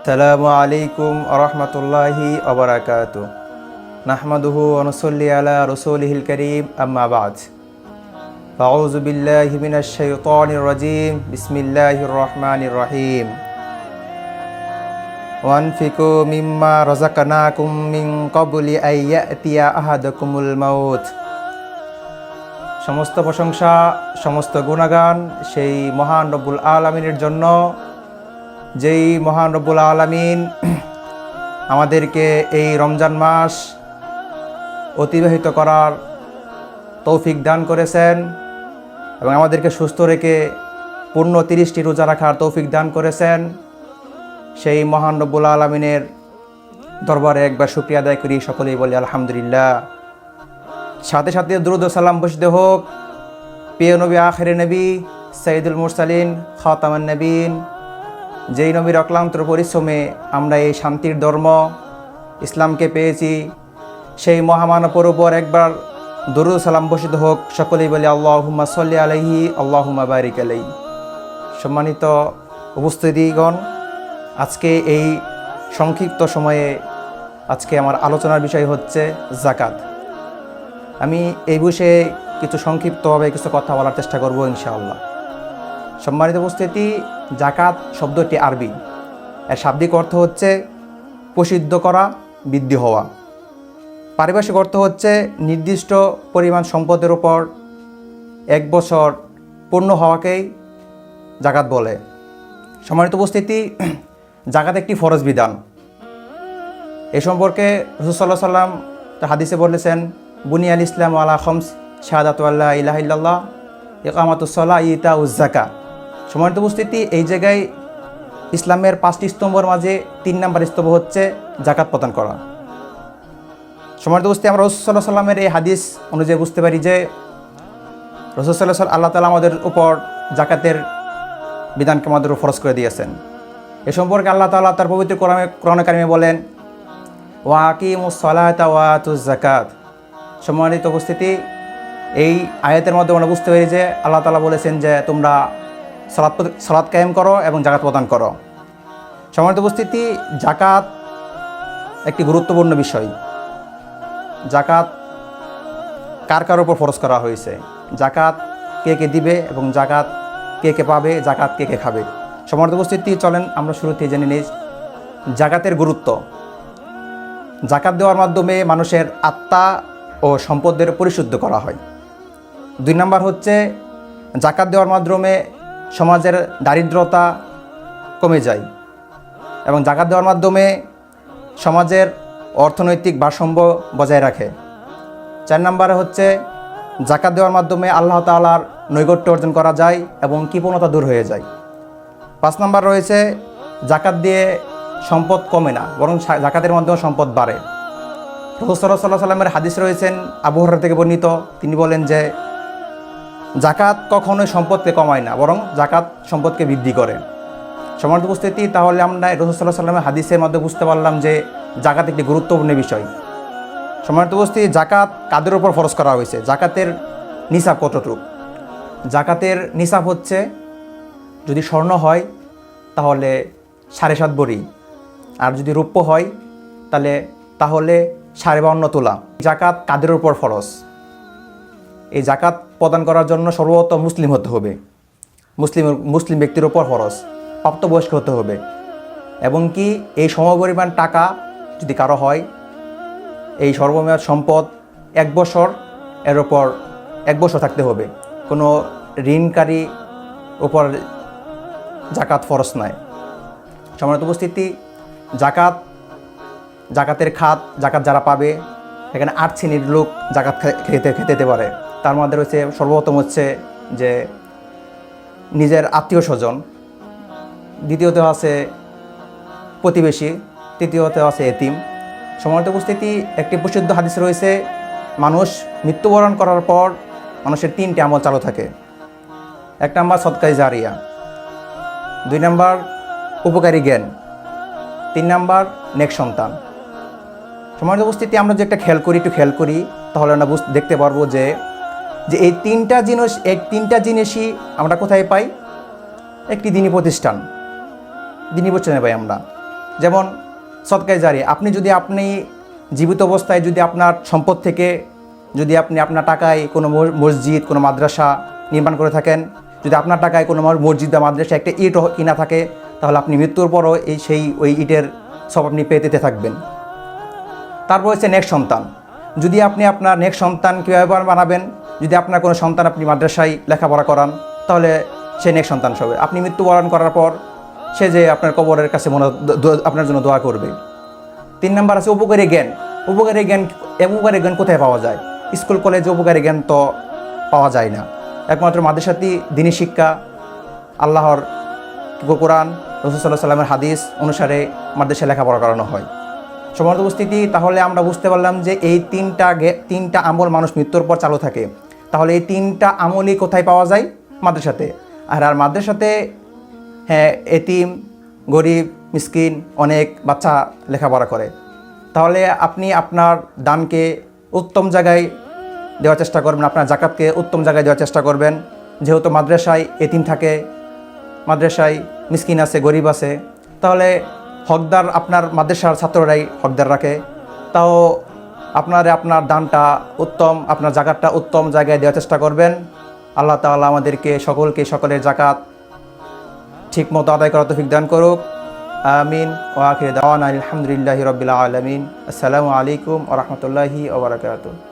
আসসালামু আলাইকুম আরহামতুল্লাহি আবরাকাত নাহমাদুহু অনুসল্লি আলা রসুলহিল করিম আম্মা বাদ أعوذ بالله من الشيطان الرجيم بسم الله الرحمن الرحيم وأنفقوا مما رزقناكم من قبل أن يأتي أحدكم الموت সমস্ত প্রশংসা সমস্ত গুণাগান সেই মহান রব্বুল আলমিনের জন্য যেই মহান রব্বুল আলমিন আমাদেরকে এই রমজান মাস অতিবাহিত করার তৌফিক দান করেছেন এবং আমাদেরকে সুস্থ রেখে পূর্ণ তিরিশটি রোজা রাখার তৌফিক দান করেছেন, সেই মহান রব্বুল আলমিনের দরবারে একবার শুক্রিয়া আদায় করি, সকলেই বলি আলহামদুলিল্লাহ। সাথে সাথে দ্রুদ সালাম বসতে হোক। প্রিয় নবী, আখেরে নবী সঈদুল মুরসালিন, খাতামান নবীন যেই নবীর অক্লান্ত পরিশ্রমে আমরা এই শান্তির ধর্ম ইসলামকে পেয়েছি, সেই মহামানবর উপর একবার দরুদ সালাম বসিত হোক, সকলেই বলে আল্লাহুম্মা সল্লি আলাইহি, আল্লাহুম্মা বারিক আলাই সম্মানিত উপস্থিতিগণ, আজকে এই সংক্ষিপ্ত সময়ে আজকে আমার আলোচনার বিষয় হচ্ছে জাকাত আমি এই বিষয়ে কিছু সংক্ষিপ্তভাবে কিছু কথা বলার চেষ্টা করব ইনশাআল্লাহ। সম্মানিত উপস্থিতি জাকাত শব্দটি আরবি। এর শাব্দিক অর্থ হচ্ছে প্রসিদ্ধ করা, বৃদ্ধি হওয়া। পারিভাষিক অর্থ হচ্ছে নির্দিষ্ট পরিমাণ সম্পদের উপর এক বছর পূর্ণ হওয়াকেই জাকাত বলে। সম্মানিত উপস্থিতি জাকাত একটি ফরজ বিধান। এ সম্পর্কে রসুল্লাহ সাল্লাম হাদিসে বলেছেন, বুনিয়াল ইসলাম আলা খমস, শাহাদাত আল্লাহ ইলাহিল্লাহ ইতা উজ্জাকা সম্মানিত উপস্থিতি, এই জায়গায় ইসলামের পাঁচটি স্তম্ভের মাঝে তিন নাম্বার স্তম্ভ হচ্ছে জাকাত প্রদান করা। সম্মানিত উপস্থিতি, আমরা রসুল্লাহ সাল্লামের এই হাদিস অনুযায়ী বুঝতে পারি যে রসুল্লাহ সাল আল্লাহ তালা আমাদের উপর জাকাতের বিধানকে আমাদের ফরজ করে দিয়েছেন। এ সম্পর্কে আল্লাহ তাআলা তার পবিত্র কোরআনে কোরআনে কারিমে বলেন ওয়াকিম সালাতা ওয়াতুজ জাকাত সম্মানিত উপস্থিতি, এই আয়াতের মধ্যে আমরা বুঝতে পারি যে আল্লাহ তালা বলেছেন যে তোমরা সালাত সালাত কায়েম করো এবং জাকাত প্রদান করো। সম্মানিত উপস্থিতি জাকাত একটি গুরুত্বপূর্ণ বিষয়। জাকাত কার কার উপর ফরজ করা হয়েছে? জাকাত কে কে দিবে এবং জাকাত কে কে পাবে জাকাত কে কে খাবে? সম্মানিত উপস্থিতি, চলেন আমরা শুরুতে জেনে নিই। জাকাতের গুরুত্ব। জাকাত দেওয়ার মাধ্যমে মানুষের আত্মা ও সম্পদের পরিশুদ্ধ করা হয়। দুই নাম্বার হচ্ছে জাকাত দেওয়ার মাধ্যমে সমাজের দারিদ্রতা কমে যায় এবং জাকাত দেওয়ার মাধ্যমে সমাজের অর্থনৈতিক ভারসাম্য বজায় রাখে। চার নম্বরে হচ্ছে জাকাত দেওয়ার মাধ্যমে আল্লাহ তালার নৈকট্য অর্জন করা যায় এবং কৃপণতা দূর হয়ে যায়। পাঁচ নম্বর রয়েছে জাকাত দিয়ে সম্পদ কমে না, বরং জাকাতের মাধ্যমে সম্পদ বাড়ে। রসুল্লাহ সাল্লাহ সাল্লামের হাদিস রয়েছেন আবহাওয়ার থেকে বর্ণিত। তিনি বলেন যে জাকাত কখনোই সম্পদকে কমায় না, বরং জাকাত সম্পদকে বৃদ্ধি করে। সমাজ উপস্থিতি, তাহলে আমরা রসুল্লাহ সাল্লামের হাদিসের মধ্যে বুঝতে পারলাম যে জাকাত একটি গুরুত্বপূর্ণ বিষয়। সমাজ উপস্থিতি, জাকাত কাদের উপর ফরজ করা হয়েছে? জাকাতের নিসাব কতটুক? জাকাতের নিসাব হচ্ছে, যদি স্বর্ণ হয়, তাহলে সাড়ে সাত বড়ি। আর যদি রৌপ্য হয়, তাহলে তাহলে সাড়ে বাউন্ন তোলা। জাকাত কাদের উপর ফরজ? এই জাকাত প্রদান করার জন্য সর্বপ্রথম মুসলিম হতে হবে। মুসলিম মুসলিম ব্যক্তির উপর ফরজ, প্রাপ্তবয়স্ক হতে হবে। এবং কি এই সমপরিমাণ টাকা যদি কারও হয়, এই সর্বমেয়াদ সম্পদ এক বছর এর ওপর এক বছর থাকতে হবে। কোনো ঋণকারী উপর জাকাত ফরজ নাই। সমানত উপস্থিতি, জাকাত, জাকাতের খাত, জাকাত যারা পাবে, এখানে আট শ্রেণির লোক জাকাত খেতে খেতে পারে। তার মধ্যে রয়েছে সর্বপ্রথম হচ্ছে যে নিজের আত্মীয় স্বজন, দ্বিতীয়ত আছে প্রতিবেশী, তৃতীয়ত আছে এতিম। সমানত উপস্থিতি, একটি প্রসিদ্ধ হাদিস রয়েছে, মানুষ মৃত্যুবরণ করার পর মানুষের তিনটি আমল চালু থাকে। এক নম্বর সৎকাই জারিয়া, দুই নম্বর উপকারী জ্ঞান, তিন নাম্বার নেক্সট সন্তান। সমাজ উপস্থিতি, আমরা যে একটা খেয়াল করি, একটু খেয়াল করি, তাহলে আমরা দেখতে পারব যে যে এই তিনটা জিনিস, এই তিনটা জিনিসই আমরা কোথায় পাই? একটি দিনী প্রতিষ্ঠান। দিনী প্রতিষ্ঠানে পাই আমরা। যেমন সৎকায় জারি, আপনি যদি আপনি জীবিত অবস্থায় যদি আপনার সম্পদ থেকে যদি আপনি আপনার টাকায় কোনো মস- মসজিদ, কোনো মাদ্রাসা নির্মাণ করে থাকেন, যদি আপনার টাকায় কোনো মস- মসজিদ বা মাদ্রাসা একটা ইট কিনা থাকে, তাহলে আপনি মৃত্যুর পরও এই সেই ওই ইটের সব আপনি পেতে থাকবেন। তারপর হচ্ছে নেক্সট সন্তান। যদি আপনি আপনার নেক্সট সন্তান কীভাবে বানাবেন যদি আপনার কোনো সন্তান আপনি মাদ্রাসায় লেখাপড়া করান, তাহলে সে নেক সন্তান হবে আপনি মৃত্যুবরণ করার পর সে যে আপনার কবরের কাছে মনে আপনার জন্য দোয়া করবে। তিন নাম্বার আছে উপকারী জ্ঞান। উপকারী জ্ঞান উপকারী জ্ঞান কোথায় পাওয়া যায়? স্কুল, কলেজে উপকারী জ্ঞান তো পাওয়া যায় না। একমাত্র মাদ্রাসাতি দিনী শিক্ষা, আল্লাহর কোরআন রসুল্লাহ সাল্লামের হাদিস অনুসারে মাদ্রাসায় লেখাপড়া করানো হয়। সমাজ উপস্থিতি, তাহলে আমরা বুঝতে পারলাম যে এই তিনটা তিনটা আমল মানুষ মৃত্যুর পর চালু থাকে। তাহলে এই তিনটা আমলই কোথায় পাওয়া যায়? মাদ্রাসাতে। আর আর মাদ্রাসাতে হ্যাঁ এতিম, গরিব, মিসকিন অনেক বাচ্চা লেখাপড়া করে। তাহলে আপনি আপনার দানকে উত্তম জায়গায় দেওয়ার চেষ্টা করবেন, আপনার জাকাতকে উত্তম জায়গায় দেওয়ার চেষ্টা করবেন। যেহেতু মাদ্রাসায় এতিম থাকে, মাদ্রাসায় মিসকিন আছে, গরিব আছে, তাহলে হকদার আপনার মাদ্রাসার ছাত্ররাই হকদার রাখে। তাও আপনার আপনার দানটা উত্তম, আপনার জাকাতটা উত্তম জায়গায় দেওয়ার চেষ্টা করবেন। আল্লাহ তাআলা আমাদেরকে সকলকে সকলের জাকাত ঠিক মতো আদায় করা তৌফিক দান করুক। আমিন। ও আখির দাওয়ান আলহামদুলিল্লাহি রাব্বিল আলমিন। আসসালামু আলাইকুম ও ওয়া ওবরাকাতুহ